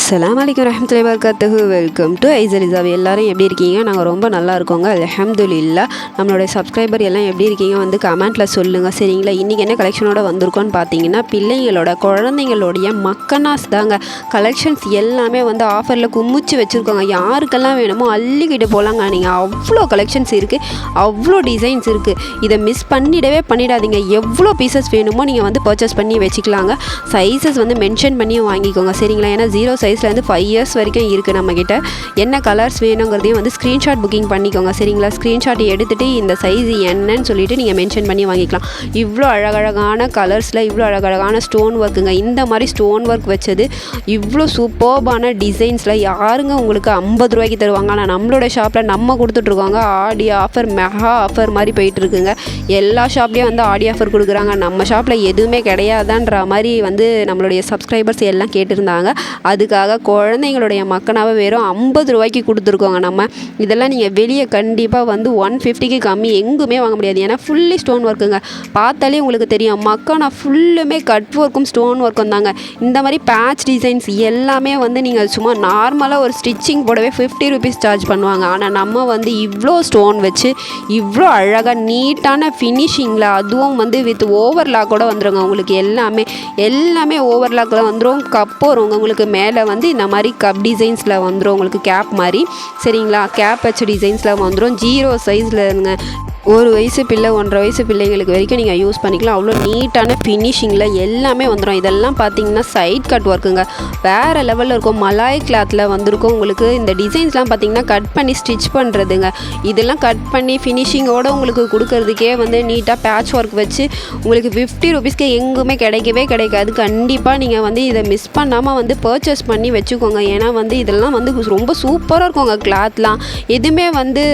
அஸ்லாம் வலைக்கம் வரஹ்மத்துல்லாஹி வபரகாத்துஹு வெல்கம் டு ஐசலிசாவி எல்லோரும் எப்படி இருக்கீங்க? நாங்கள் ரொம்ப நல்லா இருக்கோங்க. அல்ஹம்துலில்லா நம்மளுடைய சப்ஸ்கிரைபர் எல்லாம் எப்படி இருக்கீங்க? வந்து கமெண்ட்டில் சொல்லுங்கள் சரிங்களா? இன்றைக்கி என்ன கலெக்ஷனோட வந்திருக்கோன்னு பார்த்தீங்கன்னா பிள்ளைங்களோட குழந்தைங்களுடைய மக்கனாஸ் தாங்க. கலெக்ஷன்ஸ் எல்லாமே வந்து ஆஃபரில் கும்மிச்சு வச்சுருக்கோங்க. யாருக்கெல்லாம் வேணுமோ அள்ளிக்கிட்டு போகலாங்க நீங்கள் அவ்வளோ கலெக்ஷன்ஸ் இருக்குது அவ்வளோ டிசைன்ஸ் இருக்குது இதை மிஸ் பண்ணிடவே பண்ணிடாதீங்க. எவ்வளோ பீசஸ் வேணுமோ நீங்கள் வந்து பர்ச்சேஸ் பண்ணி வச்சுக்கலாங்க. சைஸஸ் வந்து மென்ஷன் பண்ணி வாங்கிக்கோங்க. சரிங்களா? ஏன்னா ஜீரோ சைஸ் சைஸ்லேருந்து ஃபைவ் இயர்ஸ் வரைக்கும் இருக்குது நம்மக்கிட்ட என்ன கலர்ஸ் வேணுங்கிறதையும் வந்து ஸ்க்ரீன்ஷாட் புக்கிங் பண்ணிக்கோங்க சரிங்களா? ஸ்க்ரீன்ஷாட் எடுத்துகிட்டு இந்த சைஸ் என்னன்னு சொல்லிட்டு நீங்கள் மென்ஷன் பண்ணி வாங்கிக்கலாம். இவ்வளோ அழகழகான கலர்ஸில் இவ்வளோ அழகழகான ஸ்டோன் ஒர்க்குங்க இந்த மாதிரி ஸ்டோன் ஒர்க் வச்சது இவ்வளோ சூப்பர்பான டிசைன்ஸில் யாருங்க உங்களுக்கு ஐம்பது ரூபாய்க்கு தருவாங்க? ஆனால் நம்மளோட ஷாப்பில் நம்ம கொடுத்துட்ருக்கோங்க. ஆடி ஆஃபர் மெகா ஆஃபர் மாதிரி போயிட்டுருக்குங்க எல்லா ஷாப்லேயும் வந்து ஆடி ஆஃபர் கொடுக்குறாங்க. நம்ம ஷாப்பில் எதுவுமே கிடையாதான்ற மாதிரி வந்து நம்மளுடைய சப்ஸ்கிரைபர்ஸ் எல்லாம் கேட்டிருந்தாங்க. அதுக்காக குழந்தைங்களுடைய மக்கனாவை வெறும் ஐம்பது ரூபாய்க்கு கொடுத்துருக்கோங்க நம்ம. இதெல்லாம் நீங்கள் வெளியே கண்டிப்பாக வந்து ஒன் ஃபிஃப்டிக்கு கம்மி எங்குமே வாங்க முடியாது. ஏன்னா ஃபுல்லி ஸ்டோன் ஒர்க்குங்க பார்த்தாலே உங்களுக்கு தெரியும் மக்கானா ஃபுல்லுமே கட் ஒர்க்கும் ஸ்டோன் ஒர்க்கும் தாங்க. இந்த மாதிரி பேட்ச் டிசைன்ஸ் எல்லாமே வந்து நீங்கள் சும்மா நார்மலாக ஒரு ஸ்டிச்சிங் போடவே ஃபிஃப்டி ருபீஸ் சார்ஜ் பண்ணுவாங்க. ஆனால் நம்ம வந்து இவ்வளோ ஸ்டோன் வச்சு இவ்வளோ அழகாக நீட்டான ஃபினிஷிங்கில் அதுவும் வந்து வித் ஓவர்லாக்கோட வந்துருங்க. உங்களுக்கு எல்லாமே எல்லாமே ஓவர்லாக்கில் வந்துடும் கப் வரும் உங்களுக்கு மேலே வந்து இந்த மாதிரி கப் டிசைன்ஸில் வந்துடும் உங்களுக்கு கேப் மாதிரி. சரிங்களா? கேப் வச்ச டிசைன்ஸில் வந்துடும் ஜீரோ சைஸில் இருங்க. ஒரு வயசு பிள்ளை ஒன்றரை வயசு பிள்ளைங்களுக்கு வரைக்கும் நீங்கள் யூஸ் பண்ணிக்கலாம். அவ்வளோ நீட்டான ஃபினிஷிங்கில் எல்லாமே வந்துடும் இதெல்லாம் பார்த்தீங்கன்னா சைட் கட் ஒர்க்குங்க வேறு லெவலில் இருக்கும். மலாய் கிளாத்தில் வந்திருக்கும் உங்களுக்கு. இந்த டிசைன்ஸ்லாம் பார்த்தீங்கன்னா கட் பண்ணி ஸ்டிச் பண்ணுறதுங்க இதெல்லாம் கட் பண்ணி ஃபினிஷிங்கோடு உங்களுக்கு கொடுக்கறதுக்கே வந்து நீட்டாக பேட்ச் ஒர்க் வச்சு உங்களுக்கு ஃபிஃப்டி ருபீஸ்க்கு எங்குமே கிடைக்கவே கிடைக்காது. கண்டிப்பாக நீங்கள் வந்து இதை மிஸ் பண்ணாமல் வந்து பர்ச்சேஸ் பண்ணி வச்சுக்கோங்க. ஏன்னா வந்து இதெல்லாம் வந்து ரொம்ப சூப்பராக இருக்குங்க கிளாத்லாம் எதுவுமே வந்து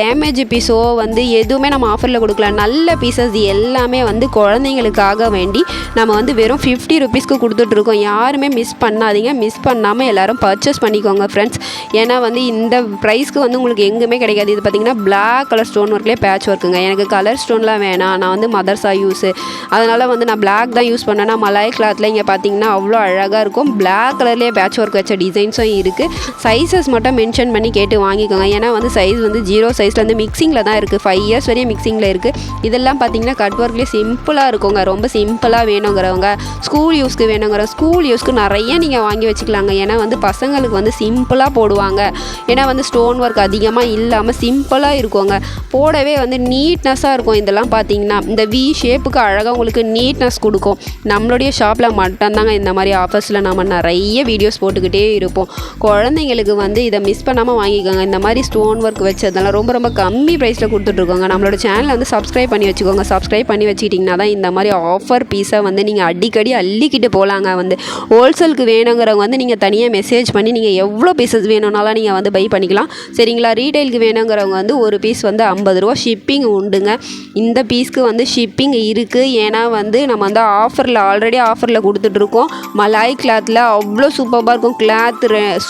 டேமேஜ் பீஸோ வந்து எதுவுமே நம்ம ஆஃபரில் கொடுக்கல. நல்ல பீசஸ் எல்லாமே வந்து குழந்தைங்களுக்காக வேண்டி நம்ம வந்து வெறும் ஃபிஃப்டி ருபீஸ்க்கு கொடுத்துட்ருக்கோம் யாருமே மிஸ் பண்ணாதீங்க. மிஸ் பண்ணாமல் எல்லாரும் பர்ச்சேஸ் பண்ணிக்கோங்க ஃப்ரெண்ட்ஸ் ஏன்னா வந்து இந்த ப்ரைஸ்க்கு வந்து உங்களுக்கு எங்கேயுமே கிடைக்காது. இது பார்த்தீங்கன்னா பிளாக் கலர் ஸ்டோன் ஒர்க்லேயே பேட்ச் ஒர்க்குங்க எனக்கு கலர் ஸ்டோன்லாம் வேணாம். நான் வந்து மதர்ஸா யூஸு அதனால் வந்து நான் பிளாக் தான் யூஸ் பண்ணேன்னா மலாய் கிளாத்தில் இங்கே பார்த்தீங்கன்னா அவ்வளோ அழகாக இருக்கும். பிளாக் கலர்லேயே பேட்ச் ஒர்க் வச்ச டிசைன்ஸும் இருக்குது சைஸஸ் மட்டும் மென்ஷன் பண்ணி கேட்டு வாங்கிக்கோங்க. ஏன்னா வந்து சைஸ் வந்து ஜீரோ சைஸ்லேருந்து மிக்சிங்கில் தான் இருக்குது ஃபைவ் இயர்ஸ் வரையும் மிக்சிங்கில் இருக்குது இதெல்லாம் பார்த்தீங்கன்னா கட் ஒர்க்லேயே சிம்பிளாக இருக்குங்க. ரொம்ப சிம்பிளாக வேணுங்கிறவங்க ஸ்கூல் யூஸ்க்கு வேணுங்கிற ஸ்கூல் யூஸ்க்கு நிறைய நீங்கள் வாங்கி வச்சுக்கலாங்க. ஏன்னா வந்து பசங்களுக்கு வந்து சிம்பிளாக போடுவாங்க. ஏன்னா வந்து ஸ்டோன் ஒர்க் அதிகமாக இல்லாமல் சிம்பிளாக இருக்குங்க. போடவே வந்து நீட்னஸாக இருக்கும். இதெல்லாம் பார்த்தீங்கன்னா இந்த வி ஷேப்புக்கு அழகாக உங்களுக்கு நீட்னஸ் கொடுக்கும். நம்மளுடைய ஷாப்பில் மட்டும்தாங்க இந்த மாதிரி ஆஃபர்ஸில் நம்ம நிறைய வீடியோஸ் போட்டுக்கிட்டே இருப்போம். குழந்தைங்களுக்கு வந்து இதை மிஸ் பண்ணாமல் வாங்கிக்கோங்க. இந்த மாதிரி ஸ்டோன் ஒர்க் வச்சதெல்லாம் ரொம்ப ரொம்ப கம்மி ப்ரைஸில் கொடுத்துட்ருக்கோங்க நம்மளோட சேனலை வந்து சப்ஸ்கிரைப் பண்ணி வச்சுக்கோங்க. சப்ஸ்கிரைப் பண்ணி வச்சுக்கிட்டிங்கன்னா தான் இந்த மாதிரி ஆஃபர் பீஸை வந்து நீங்கள் அடிக்கடி அள்ளிக்கிட்டு போகலாங்க வந்து ஹோல்சேலுக்கு வேணுங்கிறவங்க வந்து நீங்கள் தனியாக மெசேஜ் பண்ணி நீங்கள் எவ்வளோ பீசஸ் வேணும்னாலும் நீங்கள் வந்து பை பண்ணிக்கலாம். சரிங்களா? ரீட்டைலுக்கு வேணுங்கிறவங்க வந்து ஒரு பீஸ் வந்து ஐம்பது ரூபா ஷிப்பிங் உண்டுங்க. இந்த பீஸ்க்கு வந்து ஷிப்பிங் இருக்குது ஏன்னா வந்து நம்ம வந்து ஆஃபரில் ஆல்ரெடி ஆஃபரில் கொடுத்துட்ருக்கோம் மலாய் கிளாத்தில் அவ்வளோ சூப்பராக இருக்கும். கிளாத்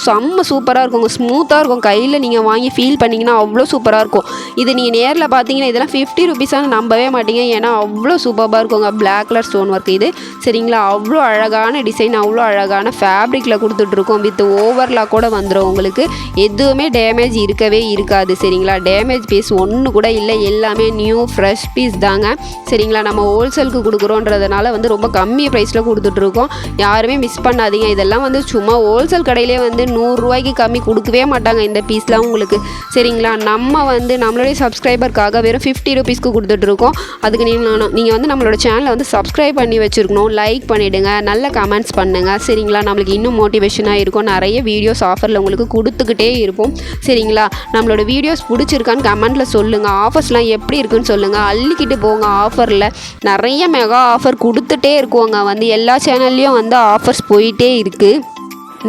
செம்ம சூப்பராக இருக்கும். ஸ்மூத்தாக இருக்கும். கையில் நீங்கள் வாங்கி ஃபீல் பண்ணிங்கன்னா அவ்வளோ சூப்பராக இருக்கும். இது நீங்கள் நேரில் பார்த்தீங்கன்னா இதெல்லாம் ஃபிஃப்டி ருபீஸான நம்பவே மாட்டீங்க. ஏன்னா அவ்வளோ சூப்பராக இருக்குங்க. பிளாக் கலர் ஸ்டோன் ஒர்க் இது. சரிங்களா? அவ்வளோ அழகான டிசைன் அவ்வளோ அழகான ஃபேப்ரிக்கில் கொடுத்துட்ருக்கோம். வித் ஓவர்லாக் கூட வந்துடும் உங்களுக்கு. எதுவுமே டேமேஜ் இருக்கவே இருக்காது. சரிங்களா? டேமேஜ் பீஸ் ஒன்று கூட இல்லை. எல்லாமே நியூ ஃப்ரெஷ் பீஸ் தாங்க. சரிங்களா? நம்ம ஹோல்சேலுக்கு கொடுக்குறோன்றதுனால வந்து ரொம்ப கம்மி ப்ரைஸில் கொடுத்துட்ருக்கோம். யாருமே மிஸ் பண்ணாதீங்க. இதெல்லாம் வந்து சும்மா ஹோல்சேல் கடையிலே வந்து நூறுரூவாய்க்கு கம்மி கொடுக்கவே மாட்டாங்க இந்த பீஸ்லாம் உங்களுக்கு. சரிங்களா? நம்ம வந்து நம்மளுடைய சப்ஸ்கிரைபருக்காக வெறும் ஃபிஃப்டி ருபீஸ்க்கு கொடுத்துட்ருக்கோம் அதுக்கு நீங்கள் நீங்கள் வந்து நம்மளோட சேனலை வந்து சப்ஸ்கிரைப் பண்ணி வச்சுருக்கணும். லைக் பண்ணிவிடுங்க நல்ல கமெண்ட்ஸ் பண்ணுங்கள் சரிங்களா? நம்மளுக்கு இன்னும் மோட்டிவேஷனாக இருக்கும். நிறைய வீடியோஸ் ஆஃபரில் உங்களுக்கு கொடுத்துக்கிட்டே இருப்போம். சரிங்களா? நம்மளோட வீடியோஸ் பிடிச்சிருக்கான்னு கமெண்ட்டில் சொல்லுங்கள் ஆஃபர்ஸ்லாம் எப்படி இருக்குன்னு சொல்லுங்கள் அள்ளிக்கிட்டு போங்க ஆஃபரில் நிறைய மெகா ஆஃபர் கொடுத்துட்டே இருக்கோங்க. வந்து எல்லா சேனல்லையும் வந்து ஆஃபர்ஸ் போயிட்டே இருக்குது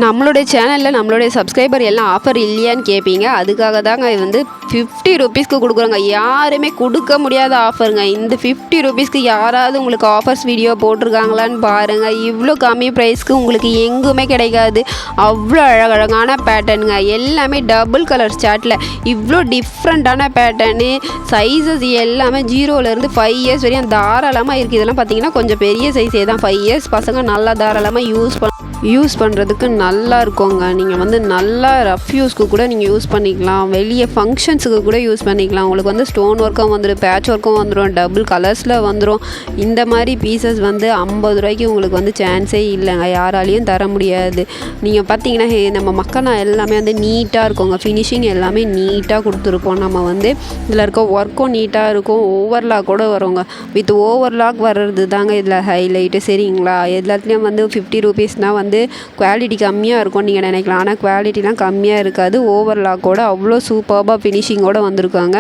நம்மளுடைய சேனலில் நம்மளுடைய சப்ஸ்கிரைபர் எல்லாம் ஆஃபர் இல்லையான்னு கேட்பீங்க அதுக்காக தாங்க இது வந்து ஃபிஃப்டி ருபீஸ்க்கு கொடுக்குறோங்க. யாருமே கொடுக்க முடியாத ஆஃபருங்க இந்த ஃபிஃப்டி ருபீஸ்க்கு யாராவது உங்களுக்கு ஆஃபர்ஸ் வீடியோ போட்டிருக்காங்களான்னு பாருங்கள் இவ்வளோ கம்மி ப்ரைஸ்க்கு உங்களுக்கு எங்குமே கிடைக்காது. அவ்வளோ அழகழகான பேட்டர்னுங்க எல்லாமே டபுள் கலர் சாட்டில் இவ்வளோ டிஃப்ரெண்ட்டான பேட்டர்னு சைஸஸ் எல்லாமே ஜீரோலேருந்து ஃபைவ் இயர்ஸ் வரையும் தாராளமாக இருக்குது இதெல்லாம் பார்த்தீங்கன்னா கொஞ்சம் பெரிய சைஸே தான். ஃபைவ் இயர்ஸ் பசங்க நல்லா தாராளமாக யூஸ் பண்ண யூஸ் பண்ணுறதுக்கு நல்லா இருக்குங்க நீங்கள் வந்து நல்லா ரஃப் யூஸ்க்கு கூட நீங்கள் யூஸ் பண்ணிக்கலாம். வெளியே ஃபங்க்ஷன்ஸுக்கு கூட யூஸ் பண்ணிக்கலாம். உங்களுக்கு வந்து ஸ்டோன் ஒர்க்கும் வந்துடும் பேட்ச் ஒர்க்கும் வந்துடும் டபுள் கலர்ஸில் வந்துடும் இந்த மாதிரி பீசஸ் வந்து ஐம்பது ரூபாய்க்கு உங்களுக்கு வந்து சான்ஸே இல்லைங்க. யாராலையும் தர முடியாது. நீங்கள் பார்த்தீங்கன்னா ஹே நம்ம மக்கனா எல்லாமே வந்து நீட்டாக இருக்குங்க. ஃபினிஷிங் எல்லாமே நீட்டாக கொடுத்துருப்போம். நம்ம வந்து இதில் இருக்க ஒர்க்கும் நீட்டாக இருக்கும். ஓவர்லாக் கூட வருங்க. வித் ஓவர்லாக் வர்றது தாங்க இதில் ஹைலைட்டு சரிங்களா? எல்லாத்துலேயும் வந்து ஃபிஃப்டி ருபீஸ்னால் வந்து வந்து குவாலிட்டி கம்மியாக இருக்கும் நீங்கள் நினைக்கலாம். ஆனால் குவாலிட்டிலாம் கம்மியாக இருக்காது. ஓவர்லாக்கோட அவ்வளோ சூப்பர்பாக ஃபினிஷிங்கோடு வந்திருக்காங்க.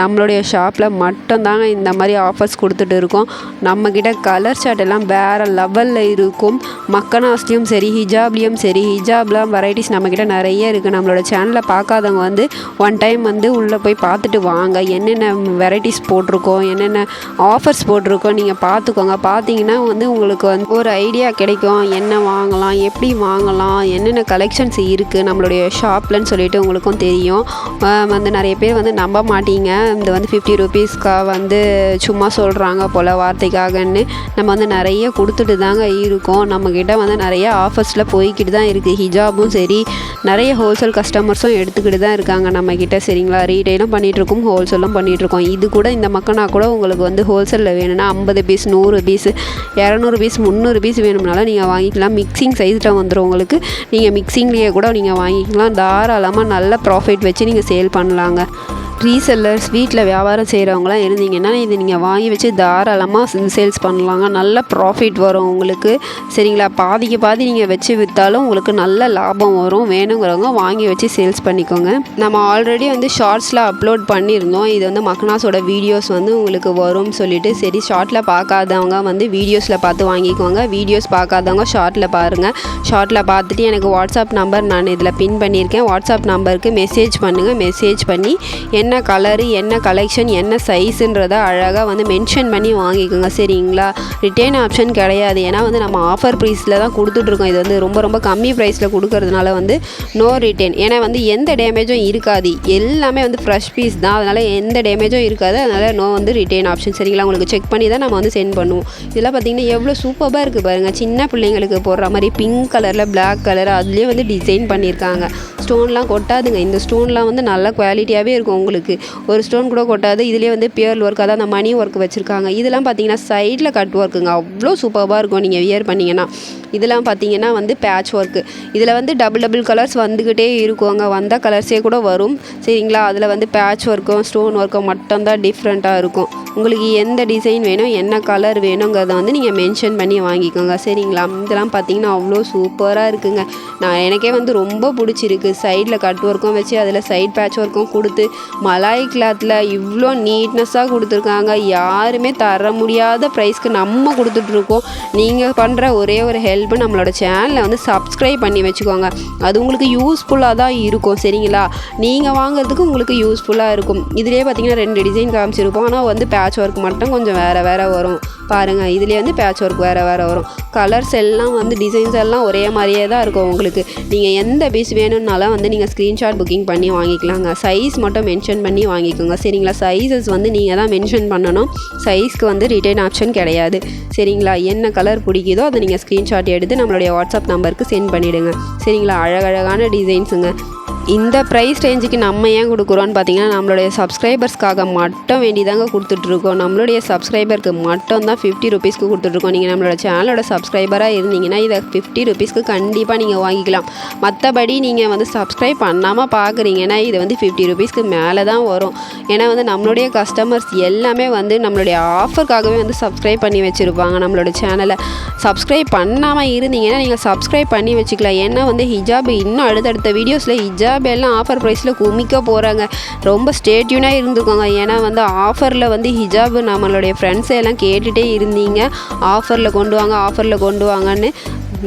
நம்மளுடைய ஷாப்பில் மட்டும்தாங்க இந்த மாதிரி ஆஃபர்ஸ் கொடுத்துட்டு இருக்கோம். நம்மக்கிட்ட கலர் ஷர்ட் எல்லாம் வேறு லெவலில் இருக்கும். மக்கனாஸ்லேயும் சரி ஹிஜாப்லேயும் சரி ஹிஜாப்லாம் வெரைட்டிஸ் நம்மக்கிட்ட நிறைய இருக்குது நம்மளோட சேனலை பார்க்காதவங்க வந்து ஒன் டைம் வந்து உள்ளே போய் பார்த்துட்டு வாங்க. என்னென்ன வெரைட்டிஸ் போட்டிருக்கோம் என்னென்ன ஆஃபர்ஸ் போட்டிருக்கோம் நீங்கள் பார்த்துக்கோங்க. பார்த்தீங்கன்னா வந்து உங்களுக்கு வந்து ஒரு ஐடியா கிடைக்கும். என்ன வாங்கலாம் எப்படி வாங்கலாம் என்னென்ன கலெக்ஷன்ஸ் இருக்குது நம்மளுடைய ஷாப்லன்னு சொல்லிட்டு உங்களுக்கும் தெரியும். வந்து நிறைய பேர் வந்து நம்ப மாட்டீங்க. இந்த வந்து ஃபிஃப்டி ருபீஸ்க்காக வந்து சும்மா சொல்கிறாங்க போல் வார்த்தைக்காகன்னு. நம்ம வந்து நிறைய கொடுத்துட்டு தாங்க இருக்கோம். நம்மக்கிட்ட வந்து நிறைய ஆஃபர்ஸில் போய்கிட்டு தான் இருக்குது ஹிஜாபும் சரி நிறைய ஹோல்சேல் கஸ்டமர்ஸும் எடுத்துக்கிட்டு தான் இருக்காங்க நம்மக்கிட்ட சரிங்களா? ரீட்டைலும் பண்ணிகிட்ருக்கோம் ஹோல்சேலும் பண்ணிகிட்ருக்கோம் இது கூட இந்த மக்கனா கூட உங்களுக்கு வந்து ஹோல்சேலில் வேணும்னா ஐம்பது பீஸ் நூறு பீஸ் இரநூறு பீஸ் முந்நூறு பீஸ் வேணும்னாலும் நீங்கள் வாங்கிக்கலாம். மிக்சிங் சைஸில் வந்துடும் உங்களுக்கு. நீங்கள் மிக்சிங்லேயே கூட நீங்கள் வாங்கிக்கலாம். தாராளமாக நல்ல ப்ராஃபிட் வச்சு நீங்கள் சேல் பண்ணலாங்க. ரீசெல்லர்ஸ் வீட்டில் வியாபாரம் செய்கிறவங்களாம் இருந்தீங்கன்னா இது நீங்கள் வாங்கி வச்சு தாராளமாக சேல்ஸ் பண்ணலாங்க. நல்ல ப்ராஃபிட் வரும் உங்களுக்கு. சரிங்களா? பாதிக்கு பாதி நீங்கள் வச்சு விற்றாலும் உங்களுக்கு நல்ல லாபம் வரும். வேணுங்கிறவங்க வாங்கி வச்சு சேல்ஸ் பண்ணிக்கோங்க. நம்ம ஆல்ரெடி வந்து ஷார்ட்ஸில் அப்லோட் பண்ணியிருந்தோம். இது வந்து மக்னாஸோட வீடியோஸ் வந்து உங்களுக்கு வரும்னு சொல்லிட்டு சரி ஷார்ட்டில் பார்க்காதவங்க வந்து வீடியோஸில் பார்த்து வாங்கிக்கோங்க. வீடியோஸ் பார்க்காதவங்க ஷார்ட்டில் பாருங்கள் ஷார்ட்டில் பார்த்துட்டு எனக்கு வாட்ஸ்அப் நம்பர் நான் இதில் பின் பண்ணியிருக்கேன். வாட்ஸ்அப் நம்பருக்கு மெசேஜ் பண்ணுங்கள் மெசேஜ் பண்ணி என்ன கலரு என்ன கலெக்ஷன் என்ன சைஸுன்றதை அழகாக வந்து மென்ஷன் பண்ணி வாங்கிக்கோங்க. சரிங்களா? ரிட்டர்ன் ஆப்ஷன் கிடையாது. ஏன்னா வந்து நம்ம ஆஃபர் ப்ரைஸில் தான் கொடுத்துட்ருக்கோம். இது வந்து ரொம்ப ரொம்ப கம்மி ப்ரைஸில் கொடுக்கறதுனால வந்து நோ ரிட்டர்ன் ஏன்னா வந்து எந்த டேமேஜும் இருக்காது. எல்லாமே வந்து ஃப்ரெஷ் பீஸ் தான். அதனால் எந்த டேமேஜும் இருக்காது. அதனால் நோ வந்து ரிட்டர்ன் ஆப்ஷன் சரிங்களா? உங்களுக்கு செக் பண்ணி தான் நம்ம வந்து சென்ட் பண்ணுவோம். இதெல்லாம் பார்த்தீங்கன்னா எவ்வளோ சூப்பராக இருக்குது பாருங்கள் சின்ன பிள்ளைங்களுக்கு போடுற மாதிரி பிங்க் கலரில் பிளாக் கலர் அதுலேயே வந்து டிசைன் பண்ணியிருக்காங்க. ஸ்டோன்லாம் கொட்டாதுங்க. இந்த ஸ்டோன்லாம் வந்து நல்ல குவாலிட்டியாகவே இருக்கும். உங்களுக்கு ஒரு ஸ்டோன் கூட கொட்டாது. இதுலேயே வந்து பியர் ஒர்க் அதாவது அந்த மணி ஒர்க் வச்சுருக்காங்க. இதெல்லாம் பார்த்தீங்கன்னா சைடில் கட் ஒர்க்குங்க அவ்வளோ சூப்பராக இருக்கும் நீங்கள் வியர் பண்ணிங்கன்னா. இதெல்லாம் பார்த்தீங்கன்னா வந்து பேட்ச் ஒர்க்கு இதில் வந்து டபுள் டபுள் கலர்ஸ் வந்துக்கிட்டே இருக்குங்க. வந்த கலர்ஸே கூட வரும். சரிங்களா? அதில் வந்து பேட்ச் ஒர்க்கும் ஸ்டோன் ஒர்க்கும் மட்டும்தான் டிஃப்ரெண்ட்டாக இருக்கும். உங்களுக்கு எந்த டிசைன் வேணும் என்ன கலர் வேணுங்கிறத வந்து நீங்கள் மென்ஷன் பண்ணி வாங்கிக்கோங்க. சரிங்களா? இதெல்லாம் பார்த்தீங்கன்னா அவ்வளோ சூப்பராக இருக்குங்க. நான் எனக்கே வந்து ரொம்ப பிடிச்சிருக்கு. சைடில் கட் ஒர்க்கும் வச்சு அதில் சைட் பேட்ச் ஒர்க்கும் கொடுத்து மலாய் கிளாத்தில் இவ்வளோ நீட்னஸாக கொடுத்துருக்காங்க. யாருமே தர முடியாத ப்ரைஸ்க்கு நம்ம கொடுத்துட்ருக்கோம் நீங்கள் பண்ணுற ஒரே ஒரு ஹெல்ப் நம்மளோட சேனலை வந்து சப்ஸ்கிரைப் பண்ணி வச்சுக்கோங்க. அது உங்களுக்கு யூஸ்ஃபுல்லாக தான் இருக்கும். சரிங்களா? நீங்கள் வாங்குறதுக்கு உங்களுக்கு யூஸ்ஃபுல்லாக இருக்கும். இதுலேயே பார்த்தீங்கன்னா ரெண்டு டிசைன் காமிச்சிருப்போம் ஆனால் வந்து பேட்ச் ஒர்க் மட்டும் கொஞ்சம் வேறு வேறு வரும். பாருங்கள் இதுலேயே வந்து பேட்ச் ஒர்க் வேறு வேறு வரும். கலர்ஸ் எல்லாம் வந்து டிசைன்ஸ் எல்லாம் ஒரே மாதிரியே தான் இருக்கும் உங்களுக்கு. நீங்கள் எந்த பீஸ் வேணும்னாலும் வந்து நீங்கள் ஸ்க்ரீன்ஷாட் புக்கிங் பண்ணி வாங்கிக்கலாங்க. சைஸ் மட்டும் மென்ஷன் பண்ணி வாங்கிக்கோங்க. சரிங்களா? சைஸஸ் வந்து நீங்கள் தான் மென்ஷன் பண்ணணும். சைஸ்க்கு வந்து ரிட்டர்ன் ஆப்ஷன் கிடையாது. சரிங்களா? என்ன கலர் பிடிக்குதோ அதை நீங்கள் ஸ்க்ரீன்ஷாட் எடுத்து நம்மளுடைய வாட்ஸ்அப் நம்பருக்கு சென்ட் பண்ணிவிடுங்க சரிங்களா? அழகழகான டிசைன்ஸுங்க இந்த ப்ரைஸ் ரேஞ்சுக்கு நம்ம ஏன் கொடுக்குறோன்னு பார்த்தீங்கன்னா நம்மளுடைய சப்ஸ்கிரைபர்ஸ்க்காக மட்டும் வேண்டி தாங்க கொடுத்துட்ருக்கோம். நம்மளுடைய சப்ஸ்கிரைபருக்கு மட்டும் தான் ஃபிஃப்டி ருபீஸ்க்கு கொடுத்துட்ருக்கோம். நீங்கள் நம்மளோட சேனலோட சப்ஸ்கிரைபராக இருந்தீங்கன்னா இதை ஃபிஃப்டி ருபீஸ்க்கு கண்டிப்பாக நீங்கள் வாங்கிக்கலாம். மற்றபடி நீங்கள் வந்து சப்ஸ்கிரைப் பண்ணாமல் பார்க்குறீங்கன்னா இது வந்து ஃபிஃப்டி ருபீஸ்க்கு மேலே தான் வரும். ஏன்னா வந்து நம்மளுடைய கஸ்டமர்ஸ் எல்லாமே வந்து நம்மளுடைய ஆஃபருக்காகவே வந்து சப்ஸ்கிரைப் பண்ணி வச்சுருப்பாங்க நம்மளோட சேனலை சப்ஸ்கிரைப் பண்ணாமல் இருந்தீங்கன்னா நீங்கள் சப்ஸ்கிரைப் பண்ணி வச்சுக்கலாம். ஏன்னா வந்து ஹிஜாப் இன்னும் அடுத்தடுத்த வீடியோஸில் ஹிஜாப் எல்லாம் ஆஃபர் ப்ரைஸில் குமிக்க போகிறாங்க ரொம்ப ஸ்டேட்யூனாக இருந்துக்கோங்க. ஏன்னா வந்து ஆஃபரில் வந்து ஹிஜாப் நம்மளுடைய ஃப்ரெண்ட்ஸை எல்லாம் கேட்டுகிட்டே இருந்தீங்க. ஆஃபரில் கொண்டு வாங்க ஆஃபரில் கொண்டு வாங்கன்னு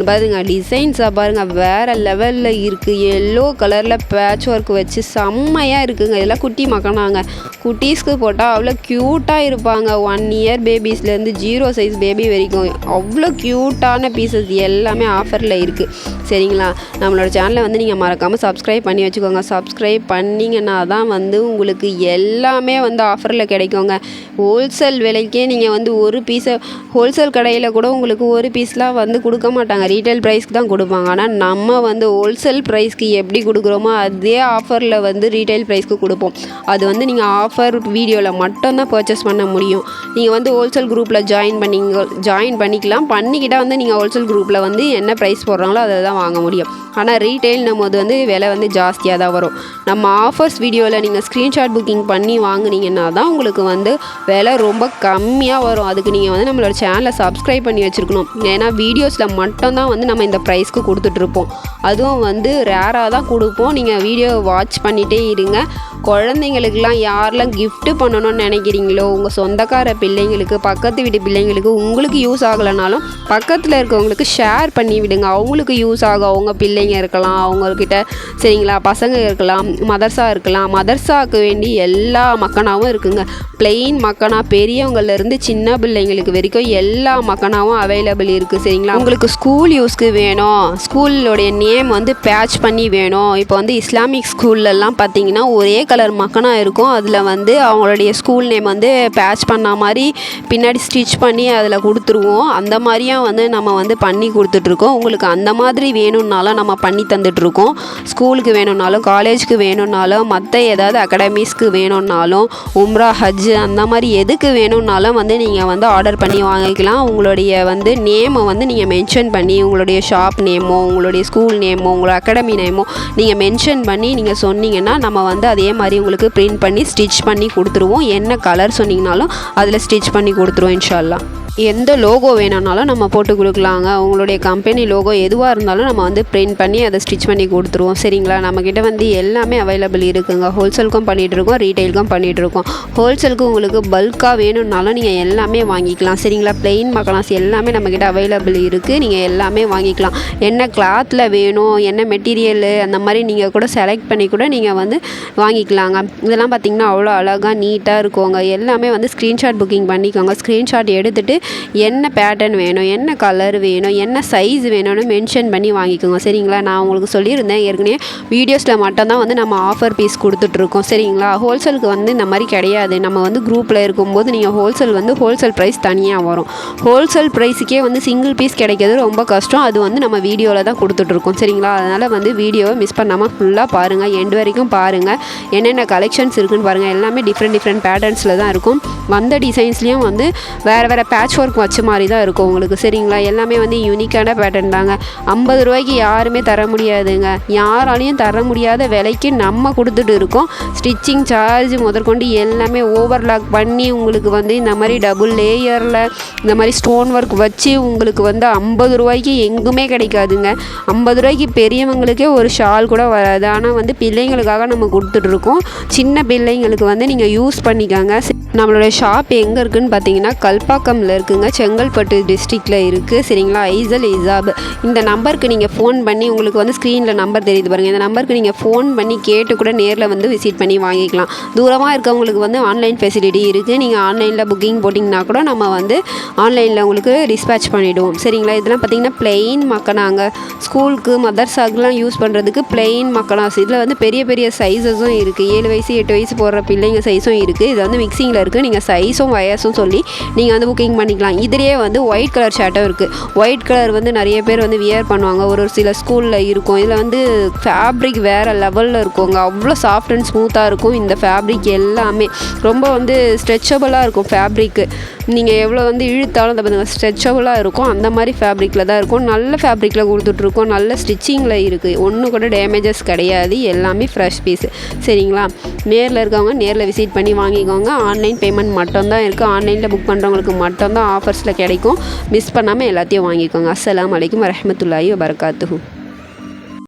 பாருங்கள் டிசைன்ஸாக பாருங்கள் வேறு லெவலில் இருக்குது எல்லோ கலரில் பேட்ச் ஒர்க் வச்சு செம்மையாக இருக்குங்க. இதெல்லாம் குட்டி மக்கனாங்க குட்டீஸ்க்கு போட்டால் அவ்வளோ க்யூட்டாக இருப்பாங்க. ஒன் இயர் பேபிஸ்லேருந்து ஜீரோ சைஸ் பேபி வரைக்கும் அவ்வளோ க்யூட்டான பீசஸ் எல்லாமே ஆஃபரில் இருக்குது சரிங்களா? நம்மளோட சேனலை வந்து நீங்கள் மறக்காமல் சப்ஸ்கிரைப் பண்ணி வச்சுக்கோங்க. சப்ஸ்கிரைப் பண்ணிங்கன்னா தான் வந்து உங்களுக்கு எல்லாமே வந்து ஆஃபரில் கிடைக்குங்க. ஹோல்சேல் விலைக்கே நீங்கள் வந்து ஒரு பீஸை ஹோல்சேல் கடையில் கூட உங்களுக்கு ஒரு பீஸ்லாம் வந்து கொடுக்க மாட்டாங்க. ரீட்டைல் ப்ரைஸ்க்கு தான் கொடுப்பாங்க. ஆனால் நம்ம வந்து ஹோல்சேல் ப்ரைஸ்க்கு எப்படி கொடுக்குறோமோ அதே ஆஃபரில் வந்து ரீட்டைல் ப்ரைஸ்க்கு கொடுப்போம். அது வந்து நீங்கள் ஆஃபர் வீடியோவில் மட்டும்தான் பர்ச்சேஸ் பண்ண முடியும். நீங்கள் வந்து ஹோல்சேல் குரூப்பில் ஜாயின் பண்ணிங்க ஜாயின் பண்ணிக்கலாம். பண்ணிக்கிட்டால் வந்து நீங்கள் ஹோல்சேல் குரூப்பில் வந்து என்ன ப்ரைஸ் போடுறாங்களோ அதை தான் வாங்க முடியும். ஆனால் ரீட்டைல்னும் போது வந்து விலை வந்து ஜாஸ்தியாக தான் வரும். நம்ம ஆஃபர்ஸ் வீடியோவில் நீங்கள் ஸ்க்ரீன்ஷாட் புக்கிங் பண்ணி வாங்கினீங்கன்னா தான் உங்களுக்கு வந்து விலை ரொம்ப கம்மியாக வரும். அதுக்கு நீங்கள் வந்து நம்மளோட சேனலை சப்ஸ்கிரைப் பண்ணி வச்சுருக்கணும். ஏன்னா வீடியோஸில் மட்டும் மட்டும்தான் வந்து நம்ம இந்த ப்ரைஸ்க்கு கொடுத்துட்ருப்போம். அதுவும் வந்து ரேராக தான் கொடுப்போம். நீங்கள் வீடியோ வாட்ச் பண்ணிகிட்டே இருங்க. குழந்தைங்களுக்கெல்லாம் யாரெல்லாம் கிஃப்ட்டு பண்ணணும்னு நினைக்கிறீங்களோ உங்கள் சொந்தக்கார பிள்ளைங்களுக்கு பக்கத்து வீட்டு பிள்ளைங்களுக்கு உங்களுக்கு யூஸ் ஆகலைனாலும் பக்கத்தில் இருக்கவங்களுக்கு ஷேர் பண்ணி விடுங்க. அவங்களுக்கு யூஸ் ஆகும் அவங்க பிள்ளைங்க இருக்கலாம் அவங்கக்கிட்ட சரிங்களா பசங்க இருக்கலாம் மதர்சா இருக்கலாம். மதர்சாவுக்கு வேண்டி எல்லா மக்கனாவும் இருக்குங்க. பிளெயின் மக்கனா பெரியவங்கள்லேருந்து சின்ன பிள்ளைங்களுக்கு வரைக்கும் எல்லா மக்கனாவும் அவைலபிள் இருக்குது சரிங்களா? உங்களுக்கு ஸ்கூல் ஸ்கூல் யூஸ்க்கு வேணும். ஸ்கூலோடைய நேம் வந்து பேட்ச் பண்ணி வேணும். இப்போ வந்து இஸ்லாமிக் ஸ்கூல்லலாம் பார்த்தீங்கன்னா ஒரே கலர் மக்கனாக இருக்கும். அதில் வந்து அவங்களுடைய ஸ்கூல் நேம் வந்து பேட்ச் பண்ண மாதிரி பின்னாடி ஸ்டிச் பண்ணி அதில் கொடுத்துருவோம். அந்த மாதிரியும் வந்து நம்ம வந்து பண்ணி கொடுத்துட்ருக்கோம். உங்களுக்கு அந்த மாதிரி வேணும்னாலும் நம்ம பண்ணி தந்துட்ருக்கோம். ஸ்கூலுக்கு வேணும்னாலும் காலேஜுக்கு வேணும்னாலும் மற்ற ஏதாவது அகாடமிஸ்க்கு வேணும்னாலும் உம்ரா ஹஜ் அந்த மாதிரி எதுக்கு வேணும்னாலும் வந்து நீங்கள் வந்து ஆர்டர் பண்ணி வாங்கிக்கலாம். உங்களுடைய வந்து நேமை வந்து நீங்கள் மென்ஷன் பண்ணி உங்களுடைய ஷாப் நேமோ உங்களுடைய ஸ்கூல் நேமோ உங்களோட அகாடமி நேமோ நீங்கள் மென்ஷன் பண்ணி நீங்கள் சொன்னீங்கன்னா நம்ம வந்து அதே மாதிரி உங்களுக்கு பிரிண்ட் பண்ணி ஸ்டிச் பண்ணி கொடுத்துருவோம். என்ன கலர் சொன்னீங்கனாலும் அதில் ஸ்டிச் பண்ணி கொடுத்துருவோம் இன்ஷால்லாம் எந்த லோகோ வேணும்னாலும் நம்ம போட்டு கொடுக்கலாங்க. உங்களுடைய கம்பெனி லோகோ எதுவாக இருந்தாலும் நம்ம வந்து பிரிண்ட் பண்ணி அதை ஸ்டிச் பண்ணி கொடுத்துருவோம். சரிங்களா? நம்மக்கிட்ட வந்து எல்லாமே அவைலபிள் இருக்குங்க. ஹோல்சேலுக்கும் பண்ணிகிட்டு இருக்கோம் ரீட்டைலுக்கும் பண்ணிகிட்ருக்கோம் ஹோல்சேலுக்கு உங்களுக்கு பல்காக வேணும்னாலும் நீங்கள் எல்லாமே வாங்கிக்கலாம். சரிங்களா? பிளெயின் மக்களாஸ் எல்லாமே நம்மக்கிட்ட அவைலபிள் இருக்குது நீங்கள் எல்லாமே வாங்கிக்கலாம். என்ன கிளாத்தில் வேணும் என்ன மெட்டீரியலு அந்த மாதிரி நீங்கள் கூட செலக்ட் பண்ணி கூட நீங்கள் வந்து வாங்கிக்கலாங்க. இதெல்லாம் பார்த்திங்கன்னா அவ்வளோ அழகாக நீட்டாக இருக்குங்க. எல்லாமே வந்து ஸ்க்ரீன்ஷாட் புக்கிங் பண்ணிக்கோங்க. ஸ்க்ரீன்ஷாட் எடுத்துகிட்டு என்ன பேட்டர்ன் வேணும் என்ன கலர் வேணும் என்ன சைஸ் வேணும்னு மென்ஷன் பண்ணி வாங்கிக்கோங்க. சரிங்களா? நான் உங்களுக்கு சொல்லியிருந்தேன். ஏற்கனவே வீடியோஸில் மட்டும்தான் வந்து நம்ம ஆஃபர் பீஸ் கொடுத்துட்ருக்கோம். சரிங்களா? ஹோல்சேலுக்கு வந்து இந்த மாதிரி கிடையாது. நம்ம வந்து குரூப்பில் இருக்கும்போது நீங்கள் ஹோல்சேல் வந்து ஹோல்சேல் ப்ரைஸ் தனியாக வரும். ஹோல்சேல் ப்ரைஸுக்கே வந்து சிங்கிள் பீஸ் கிடைக்கிறது ரொம்ப கஷ்டம். அது வந்து நம்ம வீடியோவில் தான் கொடுத்துட்ருக்கோம். சரிங்களா? அதனால் வந்து வீடியோவை மிஸ் பண்ணாமல் ஃபுல்லாக பாருங்கள் எண்டு வரைக்கும் பாருங்கள் என்னென்ன கலெக்ஷன்ஸ் இருக்குதுன்னு பாருங்கள் எல்லாமே டிஃப்ரெண்ட் டிஃப்ரெண்ட் பேட்டர்ன்ஸில் தான் இருக்கும். வந்த டிசைன்ஸ்லேயும் வந்து வேறு வேறு பேட்ச் ஒர்க் வச்ச மாதிரி தான் இருக்கும் உங்களுக்கு. சரிங்களா? எல்லாமே வந்து யூனிக்கான பேட்டர்ன் தாங்க. ஐம்பது ரூபாய்க்கு யாருமே தர முடியாதுங்க. யாராலையும் தர முடியாத விலைக்கு நம்ம கொடுத்துட்டு இருக்கோம். ஸ்டிச்சிங் சார்ஜ் முதற்கொண்டு எல்லாமே ஓவர்லாக் பண்ணி உங்களுக்கு வந்து இந்த மாதிரி டபுள் லேயரில் இந்த மாதிரி ஸ்டோன் ஒர்க் வச்சு உங்களுக்கு வந்து ஐம்பது ரூபாய்க்கு எங்குமே கிடைக்காதுங்க. ஐம்பது ரூபாய்க்கு பெரியவங்களுக்கே ஒரு ஷால் கூட வராது. ஆனால் வந்து பிள்ளைங்களுக்காக நம்ம கொடுத்துட்ருக்கோம் சின்ன பிள்ளைங்களுக்கு வந்து நீங்கள் யூஸ் பண்ணிக்காங்க. நம்மளுடைய ஷாப் எங்கே இருக்குதுன்னு பார்த்தீங்கன்னா கல்பாக்கமில் இருக்குங்க. செங்கல்பட்டு டிஸ்ட்ரிக்டில் இருக்குது சரிங்களா? ஐசல் இசாப் இந்த நம்பருக்கு நீங்கள் ஃபோன் பண்ணி உங்களுக்கு வந்து ஸ்க்ரீனில் நம்பர் தெரியுது பாருங்கள் இந்த நம்பருக்கு நீங்கள் ஃபோன் பண்ணி கேட்டு கூட நேரில் வந்து விசிட் பண்ணி வாங்கிக்கலாம். தூரமாக இருக்கவங்களுக்கு வந்து ஆன்லைன் ஃபெசிலிட்டி இருக்குது நீங்கள் ஆன்லைனில் புக்கிங் போட்டிங்கன்னா கூட நம்ம வந்து ஆன்லைனில் உங்களுக்கு டிஸ்பேச் பண்ணிவிடுவோம் சரிங்களா? இதெல்லாம் பார்த்தீங்கன்னா பிளெயின் மக்கனாங்க. ஸ்கூலுக்கு மதர்சாக்கெலாம் யூஸ் பண்ணுறதுக்கு பிளெயின் மக்கனாஸ் இதில் வந்து பெரிய பெரிய சைஸஸும் இருக்குது ஏழு வயசு எட்டு வயசு போடுற பிள்ளைங்க சைஸும் இருக்குது இது வந்து மிக்சிங்கில் இருக்குது நீங்கள் சைஸும் வயசும் சொல்லி நீங்கள் வந்து புக்கிங் பண்ணி பண்ணிக்கலாம். இதுலேயே வந்து ஒயிட் கலர் ஷர்ட்டும் இருக்குது ஒயிட் கலர் வந்து நிறைய பேர் வந்து வியர் பண்ணுவாங்க. ஒரு ஒரு சில ஸ்கூலில் இருக்கும். இதில் வந்து ஃபேப்ரிக் வேறு லெவலில் இருக்குங்க அவ்வளோ சாஃப்ட் அண்ட் ஸ்மூத்தாக இருக்கும். இந்த ஃபேப்ரிக் எல்லாமே. ரொம்ப வந்து ஸ்ட்ரெச்சபிளாக இருக்கும் ஃபேப்ரிக்கு நீங்கள் எவ்வளோ வந்து இழுத்தாலும் அந்த பார்த்துங்க ஸ்ட்ரெச்சபுளாக இருக்கும். அந்த மாதிரி ஃபேப்ரிக்கில் தான் இருக்கும். நல்ல ஃபேப்ரிக்கில் கொடுத்துட்ருக்கோம். நல்ல ஸ்டிச்சிங்கில் இருக்குது ஒன்றும் கூட டேமேஜஸ் கிடையாது. எல்லாமே ஃப்ரெஷ் பீஸ் சரிங்களா? நேரில் இருக்கவங்க நேரில் விசிட் பண்ணி வாங்கிக்கோங்க. ஆன்லைன் பேமெண்ட் மட்டும்தான் இருக்குது ஆன்லைனில் புக் பண்ணுறவங்களுக்கு மட்டும்தான் ஆஃபர்ஸில் கிடைக்கும். மிஸ் பண்ணாமல் எல்லாத்தையும் வாங்கிக்கோங்க. அஸ்லாம் வலைக்கம் வரஹ்மத்துல்லாஹி வரகாத்துஹூ